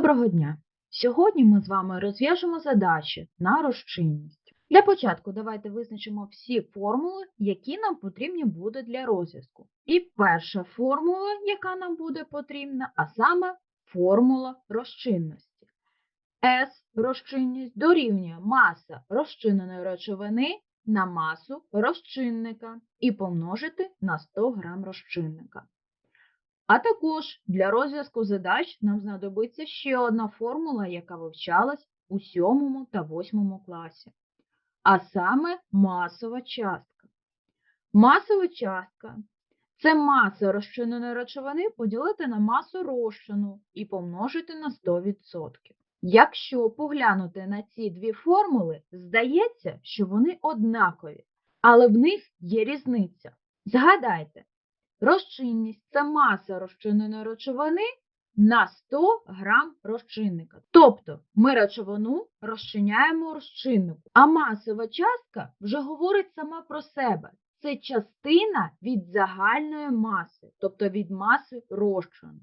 Доброго дня! Сьогодні ми з вами розв'яжемо задачі на розчинність. Для початку давайте визначимо всі формули, які нам потрібні будуть для розв'язку. І перша формула, яка нам буде потрібна, а саме формула розчинності. S розчинність дорівнює маса розчиненої речовини на масу розчинника і помножити на 100 г розчинника. А також для розв'язку задач нам знадобиться ще одна формула, яка вивчалась у 7 та 8 класі, а саме масова частка. Масова частка це маса розчиненої речовини поділити на масу розчину і помножити на 100%. Якщо поглянути на ці дві формули, здається, що вони однакові, але в них є різниця. Згадайте, Розчинність це маса розчиненої речовини на 100 грам розчинника. Тобто ми речовину розчиняємо розчиннику, а масова частка вже говорить сама про себе. Це частина від загальної маси, тобто від маси розчину.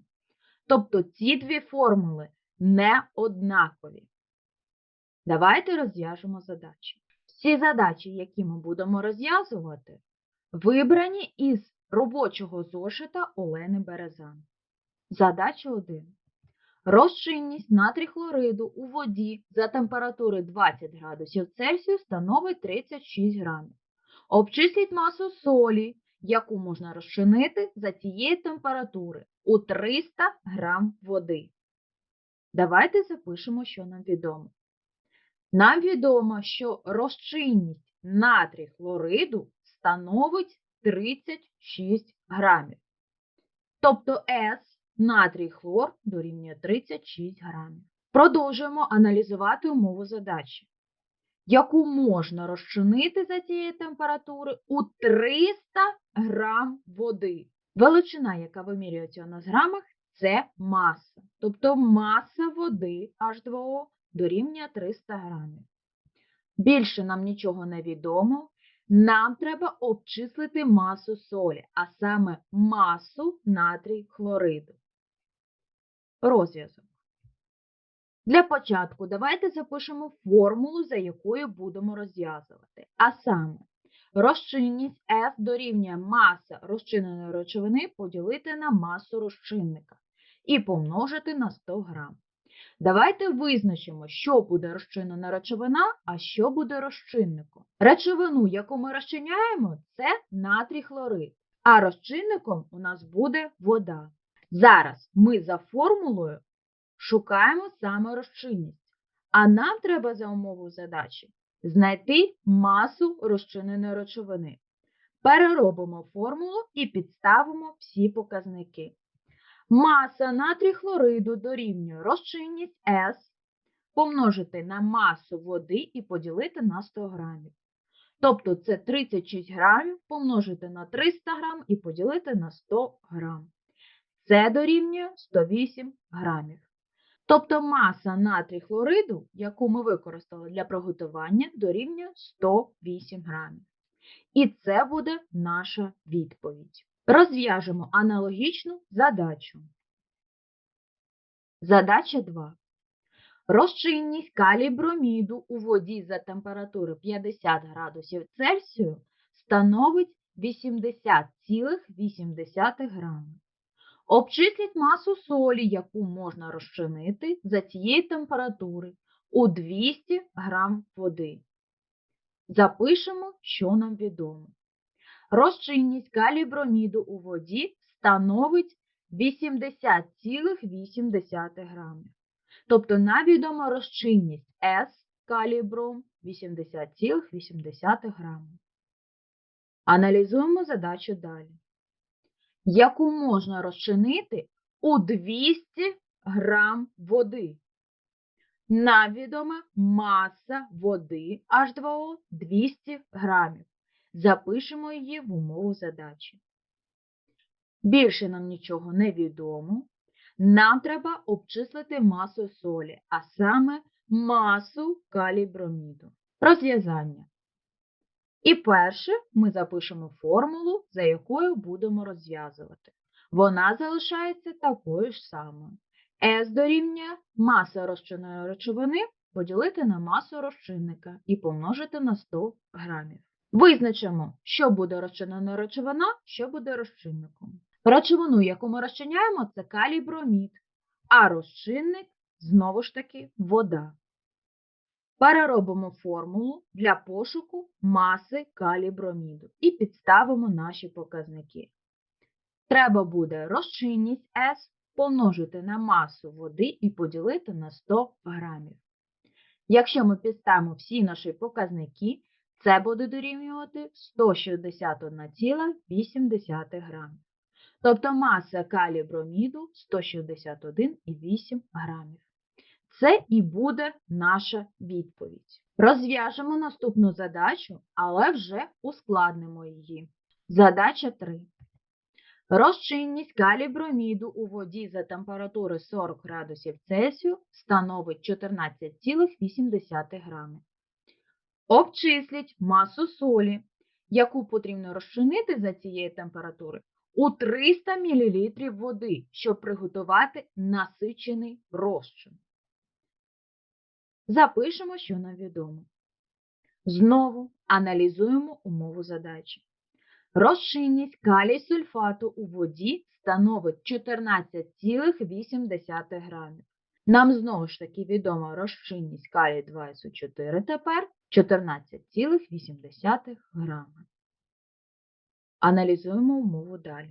Тобто ці дві формули не однакові. Давайте розв'яжемо задачі. Всі задачі, які ми будемо розв'язувати, вибрані із робочого зошита Олени Березан. Задача 1. Розчинність натрій хлориду у воді за температури 20 градусів Цельсію становить 36 грамів. Обчисліть масу солі, яку можна розчинити за цієї температури у 300 грам води. Давайте запишемо, що нам відомо. Нам відомо, що розчинність натрій хлориду становить 36 грамів. Тобто С натрій хлор дорівнює 36 грамів. Продовжуємо аналізувати умову задачі, яку можна розчинити за цієї температури у 300 грам води. Величина, яка вимірюється у нас в грамах, це маса. Тобто маса води H2O дорівнює 300 грамів. Більше нам нічого не відомо, нам треба обчислити масу солі, а саме масу натрій хлориду. Розв'язок. Для початку давайте запишемо формулу, за якою будемо розв'язувати. А саме, розчинність F дорівнює маса розчиненої речовини поділити на масу розчинника і помножити на 100 грам. Давайте визначимо, що буде розчинена речовина, а що буде розчинником. Речовину, яку ми розчиняємо, це натрій хлорид, а розчинником у нас буде вода. Зараз ми за формулою шукаємо саме розчинність, а нам треба за умову задачі знайти масу розчиненої речовини. Переробимо формулу і підставимо всі показники. Маса натрій хлориду дорівнює розчинність S помножити на масу води і поділити на 100 грамів. Тобто це 36 грамів помножити на 300 грам і поділити на 100 грам. Це дорівнює 108 грамів. Тобто маса натрій хлориду, яку ми використали для приготування, дорівнює 108 грамів. І це буде наша відповідь. Розв'яжемо аналогічну задачу. Задача 2. Розчинність каліброміду у воді за температури 50 градусів Цельсію становить 80,8 грами. Обчисліть масу солі, яку можна розчинити за цієї температури у 200 грам води. Запишемо, що нам відомо. Розчинність каліброміду у воді становить 80,8 грамів. Тобто на відома розчинність С калібром 80,8 грамів. Аналізуємо задачу далі. Яку можна розчинити у 200 грам води? Нам відома маса води H2O 200 грамів. Запишемо її в умову задачі. Більше нам нічого не відомо. Нам треба обчислити масу солі, а саме масу каліброміду. Розв'язання. І перше ми запишемо формулу, за якою будемо розв'язувати. Вона залишається такою ж самою. S дорівнює маса розчинної речовини поділити на масу розчинника і помножити на 100 грамів. Визначимо, що буде розчинена речовина, що буде розчинником. Речовину, яку ми розчиняємо, це калій бромід, а розчинник знову ж таки вода. Переробимо формулу для пошуку маси каліброміду і підставимо наші показники. Треба буде розчинність S помножити на масу води і поділити на 100 грамів. Якщо ми підставимо всі наші показники, це буде дорівнювати 161,8 грамів. Тобто маса каліброміду 161,8 грамів. Це і буде наша відповідь. Розв'яжемо наступну задачу, але вже ускладнимо її. Задача 3. Розчинність каліброміду у воді за температури 40 градусів Цельсію становить 14,8 грами. Обчисліть масу солі, яку потрібно розчинити за цієї температури у 300 мл води, щоб приготувати насичений розчин. Запишемо, що нам відомо. Знову аналізуємо умову задачі. Розчинність калій сульфату у воді становить 14,8 грамів. Нам знову ж таки відома розчинність калій 2СО4 тепер 14,8 грама. Аналізуємо умову далі.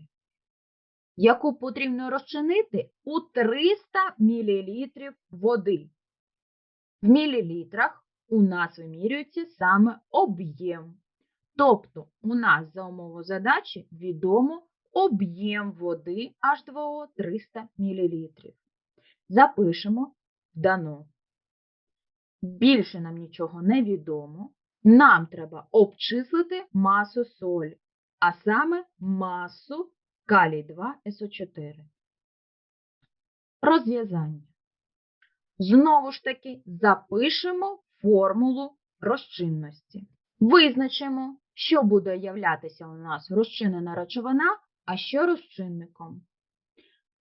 Яку потрібно розчинити у 300 мл води. В мілілітрах у нас вимірюється саме об'єм. Тобто у нас за умову задачі відомо об'єм води H2O 300 мл. Запишемо дано. Більше нам нічого не відомо. Нам треба обчислити масу солі, а саме масу калій 2 СО4. Розв'язання. Знову ж таки запишемо формулу розчинності. Визначимо, що буде являтися у нас розчинена речовина, а що розчинником.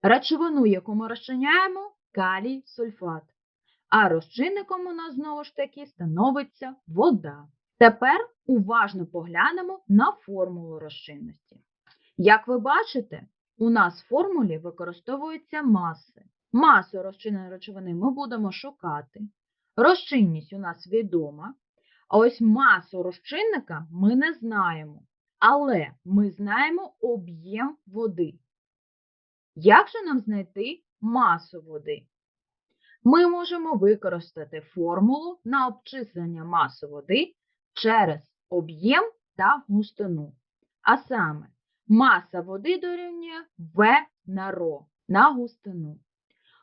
Речовину, яку ми розчиняємо, калій сульфат. А розчинником у нас знову ж таки становиться вода. Тепер уважно поглянемо на формулу розчинності. Як ви бачите, у нас в формулі використовуються маси. Масу розчиненої речовини ми будемо шукати. Розчинність у нас відома. А ось масу розчинника ми не знаємо. Але ми знаємо об'єм води. Як же нам знайти масу води? Ми можемо використати формулу на обчислення маси води через об'єм та густину. А саме, маса води дорівнює В на ро на густину.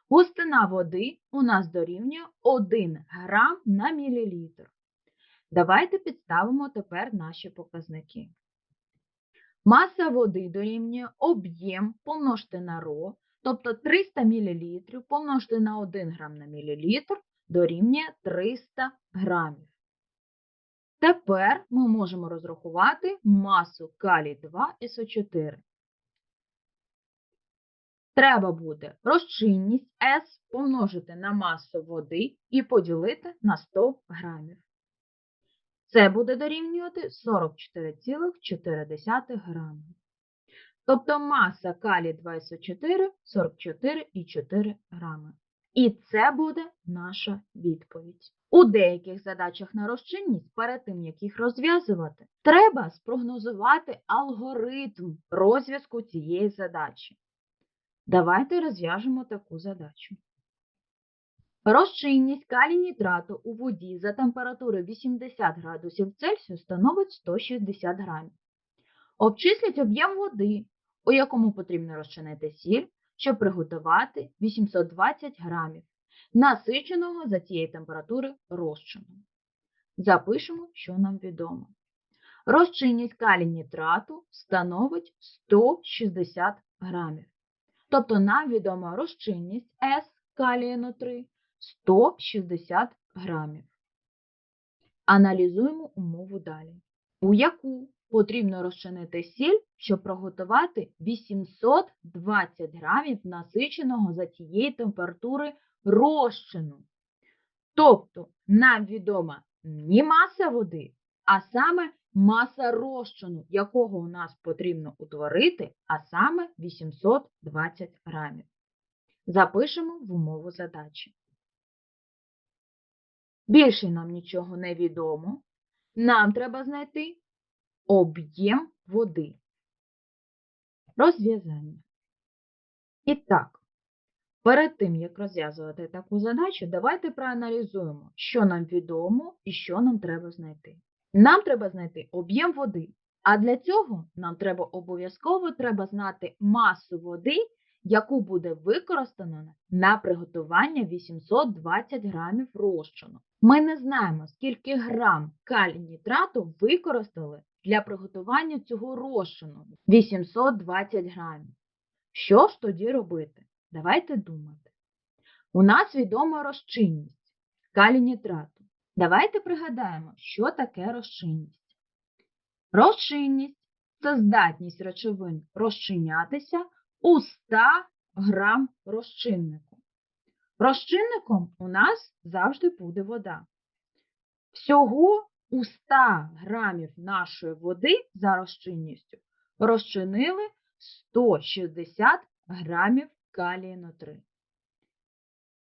Густина води у нас дорівнює 1 грам на мілілітр. Давайте підставимо тепер наші показники. Маса води дорівнює об'єм помножити на ро, тобто 300 мл помножити на 1 грам на мілілітр дорівнює 300 грамів. Тепер ми можемо розрахувати масу калій 2 СО4. Треба буде розчинність S помножити на масу води і поділити на 100 грамів. Це буде дорівнювати 44,4 грами. Тобто маса калій 2СО4 44,4 грами. І це буде наша відповідь. У деяких задачах на розчинність, перед тим, як їх розв'язувати, треба спрогнозувати алгоритм розв'язку цієї задачі. Давайте розв'яжемо таку задачу. Розчинність калій нітрату у воді за температури 80 градусів Цельсію становить 160 грамів. Обчисліть об'єм води, у якому потрібно розчинити сіль, щоб приготувати 820 грамів насиченого за цієї температури розчину. Запишемо, що нам відомо. Розчинність калій нітрату становить 160 грамів. Тобто нам відома розчинність С калія НО3 160 грамів. Аналізуємо умову далі. У яку потрібно розчинити сіль, щоб приготувати 820 грамів насиченого за тієї температури розчину. Тобто нам відома не маса води, а саме маса розчину, якого у нас потрібно утворити, а саме 820 грамів. Запишемо в умову задачі. Більше нам нічого не відомо. Нам треба знайти об'єм води. Розв'язання. І так, перед тим, як розв'язувати таку задачу, давайте проаналізуємо, що нам відомо і що нам треба знайти. Нам треба знайти об'єм води, а для цього нам треба обов'язково треба знати масу води, яку буде використано на приготування 820 грамів розчину. Ми не знаємо, скільки грам калій-нітрату використали для приготування цього розчину 820 грамів. Що ж тоді робити? Давайте думати. У нас відома розчинність калій-нітрату. Давайте пригадаємо, що таке розчинність. Розчинність це здатність речовин розчинятися у 100 грам розчиннику. Розчинником у нас завжди буде вода. Всього у 100 грамів нашої води за розчинністю розчинили 160 грамів калію натри.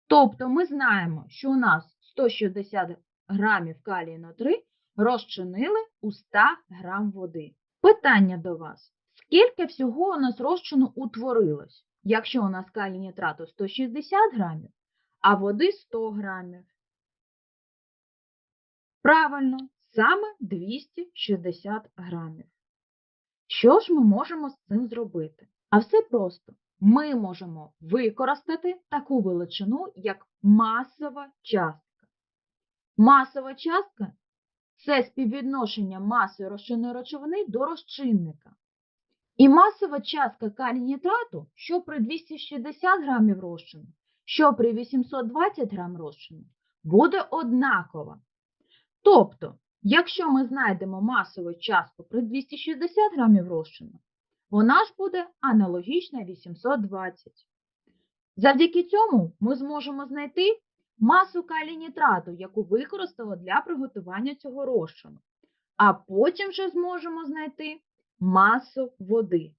Тобто ми знаємо, що у нас 160 грамів калію натри розчинили у 100 грам води. Питання до вас. Скільки всього у нас розчину утворилось, якщо у нас калій нітрату 160 грамів, а води 100 грамів? Правильно, саме 260 грамів. Що ж ми можемо з цим зробити? А все просто. Ми можемо використати таку величину, як масова частка. Масова частка це співвідношення маси розчинної речовини до розчинника. І масова частка калій-нітрату, що при 260 грамів розчину, що при 820 грам розчину, буде однакова. Тобто, якщо ми знайдемо масову частку при 260 грамів розчину, вона ж буде аналогічна 820. Завдяки цьому ми зможемо знайти масу калій-нітрату, яку використали для приготування цього розчину, а потім вже зможемо знайти масу води.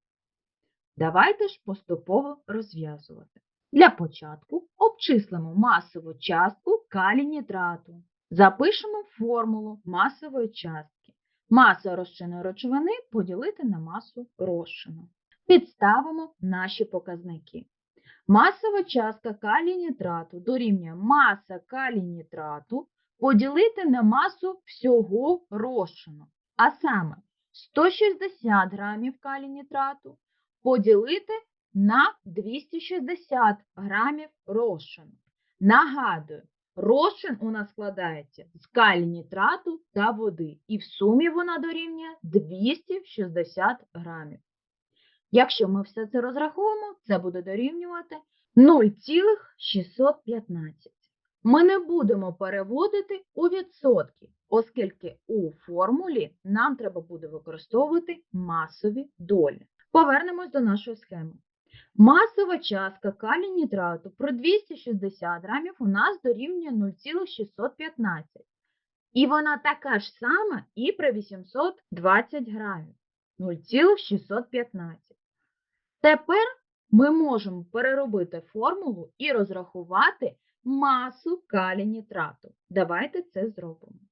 Давайте ж поступово розв'язувати. Для початку обчислимо масову частку калій-нітрату. Запишемо формулу масової частки. Маса розчинної речовини поділити на масу розчину. Підставимо наші показники. Масова частка калій-нітрату дорівнює маса калій-нітрату поділити на масу всього розчину. А саме 160 грамів калій-нітрату поділити на 260 грамів розчину. Нагадую, розчин у нас складається з калій-нітрату та води, і в сумі вона дорівнює 260 грамів. Якщо ми все це розрахуємо, це буде дорівнювати 0,615. Ми не будемо переводити у відсотки, оскільки у формулі нам треба буде використовувати масові долі. Повернемось до нашої схеми. Масова частка калій-нітрату при 260 грамів у нас дорівнює 0,615. І вона така ж сама і при 820 грамів 0,615. Тепер ми можемо переробити формулу і розрахувати масу калій-нітрату. Давайте це зробимо.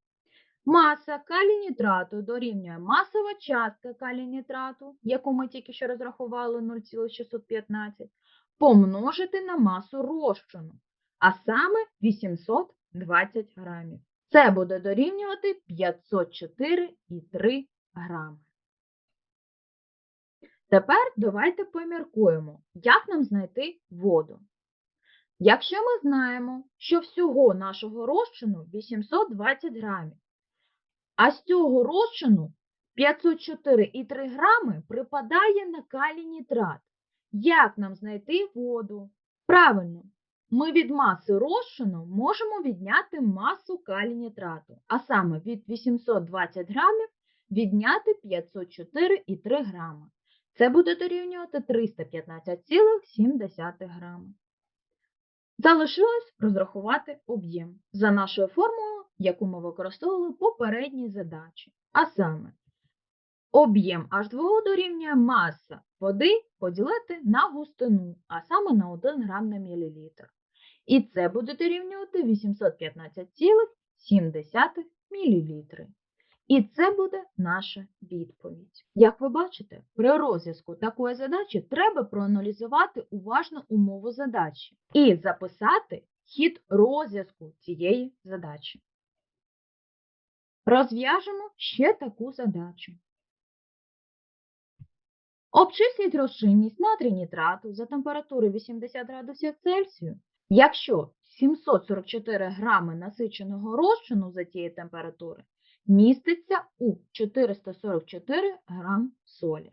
Маса калій-нітрату дорівнює масова частка калій-нітрату, яку ми тільки що розрахували 0,615, помножити на масу розчину, а саме 820 грамів. Це буде дорівнювати 504,3 грами. Тепер давайте поміркуємо, як нам знайти воду. Якщо ми знаємо, що всього нашого розчину 820 грамів, а з цього розчину 504,3 грами припадає на калій нітрат, як нам знайти воду? Правильно, ми від маси розчину можемо відняти масу калій нітрату, а саме від 820 грамів відняти 504,3 грами. Це буде дорівнювати 315,7 грами. Залишилось розрахувати об'єм за нашою формулою, яку ми використовували в попередній задачі. А саме, об'єм H2O дорівнює маса води поділити на густину, а саме на 1 грам на мілілітр. І це буде дорівнювати 815,7 мл. І це буде наша відповідь. Як ви бачите, при розв'язку такої задачі треба проаналізувати уважно умову задачі і записати хід розв'язку цієї задачі. Розв'яжемо ще таку задачу. Обчисліть розчинність натрій нітрату за температури 80 градусів Цельсію, якщо 744 грами насиченого розчину за тієї температури міститься у 444 грам солі.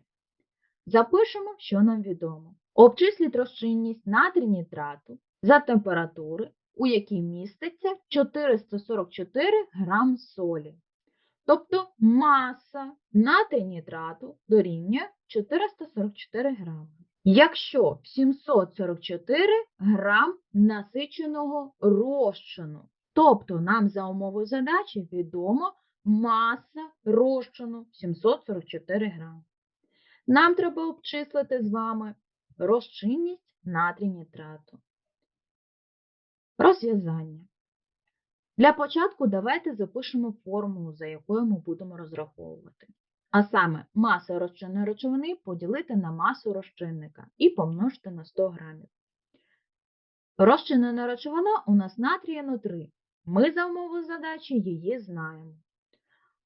Запишемо, що нам відомо. Обчисліть розчинність натрій нітрату за температури, у якій міститься 444 грам солі. Тобто маса натрій нітрату дорівнює 444 грами. Якщо 744 грам насиченого розчину, тобто нам за умовою задачі відомо маса розчину 744 грам. Нам треба обчислити з вами розчинність натрій нітрату. Розв'язання. Для початку давайте запишемо формулу, за якою ми будемо розраховувати. А саме маса розчинної речовини поділити на масу розчинника і помножити на 100 грамів. Розчинена речовина у нас натрія N3. Ми за умовою задачі її знаємо.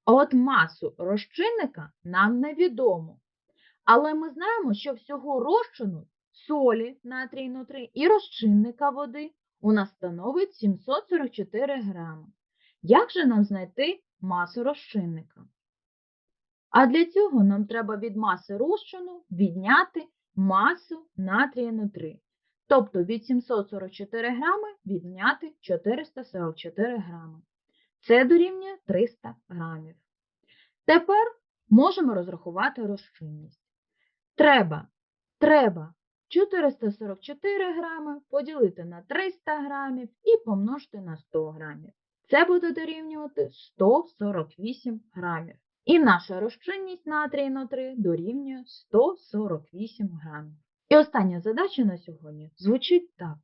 А от масу розчинника нам невідомо. Але ми знаємо, що всього розчину солі натрій N3 і розчинника води у нас становить 744 грами. Як же нам знайти масу розчинника? А для цього нам треба від маси розчину відняти масу натрія N3. Тобто від 744 грами відняти 444 грами. Це дорівнює 300 грамів. Тепер можемо розрахувати розчинність. Треба, треба 444 грами поділити на 300 грамів і помножити на 100 грамів. Це буде дорівнювати 148 грамів. І наша розчинність натрій N3 дорівнює 148 грамів. І остання задача на сьогодні звучить так.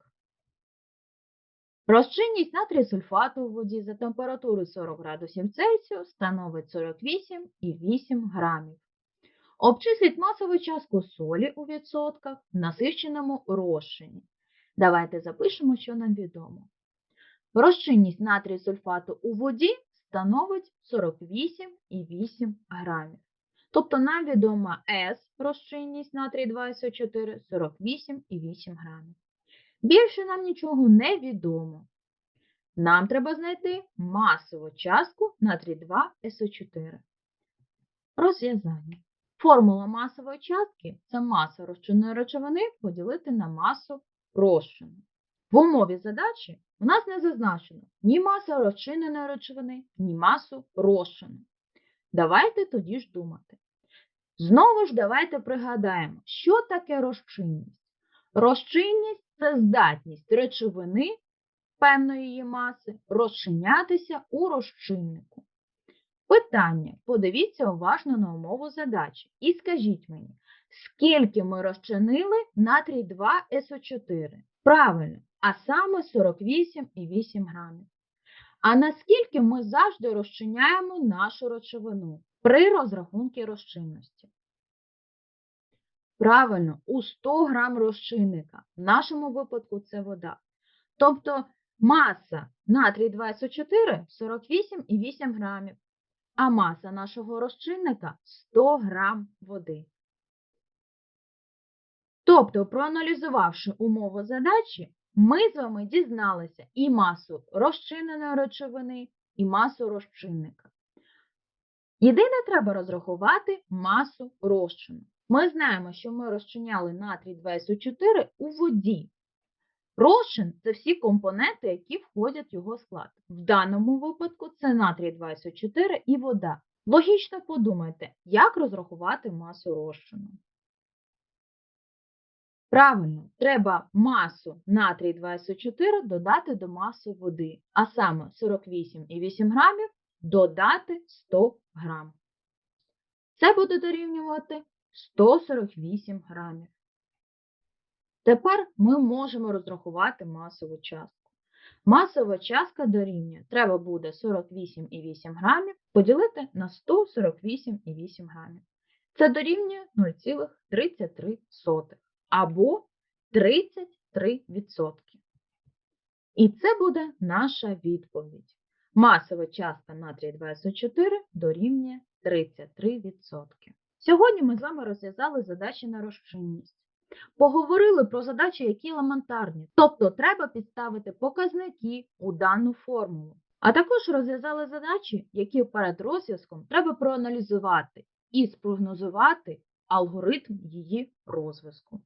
Розчинність натрію сульфату у воді за температури 40 градусів Цельсію становить 48,8 грамів. Обчисліть масову частку солі у відсотках в насиченому розчині. Давайте запишемо, що нам відомо. Розчинність натрію сульфату у воді становить 48,8 грамів. Тобто нам відома С розчинність натрій 2СО4 48,8 грамів. Більше нам нічого не відомо. Нам треба знайти масову частку натрій 2СО4. Розв'язання. Формула масової частки це маса розчинної речовини поділити на масу розчину. В умові задачі у нас не зазначено ні маса розчиненої речовини, ні масу розчину. Давайте тоді ж думати. Знову ж давайте пригадаємо, що таке розчинність. Розчинність це здатність речовини певної її маси розчинятися у розчиннику. Питання. Подивіться уважно на умову задачі і скажіть мені, скільки ми розчинили натрій 2СО4? Правильно, а саме 48,8 грамів. А наскільки ми завжди розчиняємо нашу речовину при розрахунку розчинності? Правильно, у 100 грам розчинника. В нашому випадку це вода. Тобто маса натрій 2СО4 48,8 грамів, а маса нашого розчинника 100 грам води. Тобто, проаналізувавши умову задачі, ми з вами дізналися і масу розчиненої речовини, і масу розчинника. Єдине треба розрахувати масу розчину. Ми знаємо, що ми розчиняли натрій 2СО4 у воді. Розчин – це всі компоненти, які входять в його склад. В даному випадку це натрій 2СО4 і вода. Логічно подумайте, як розрахувати масу розчину. Правильно, треба масу натрій 2СО4 додати до маси води, а саме 48,8 грамів додати 100 грам. Це буде дорівнювати 148 грамів. Тепер ми можемо розрахувати масову частку. Масова частка дорівнює, треба буде 48,8 грамів поділити на 148,8 грамів. Це дорівнює 0,33 або 33%. І це буде наша відповідь. Масова частка натрія 2СО4 дорівнює 33%. Сьогодні ми з вами розв'язали задачі на розчинність. Поговорили про задачі, які елементарні, тобто треба підставити показники у дану формулу. А також розв'язали задачі, які перед розв'язком треба проаналізувати і спрогнозувати алгоритм її розв'язку.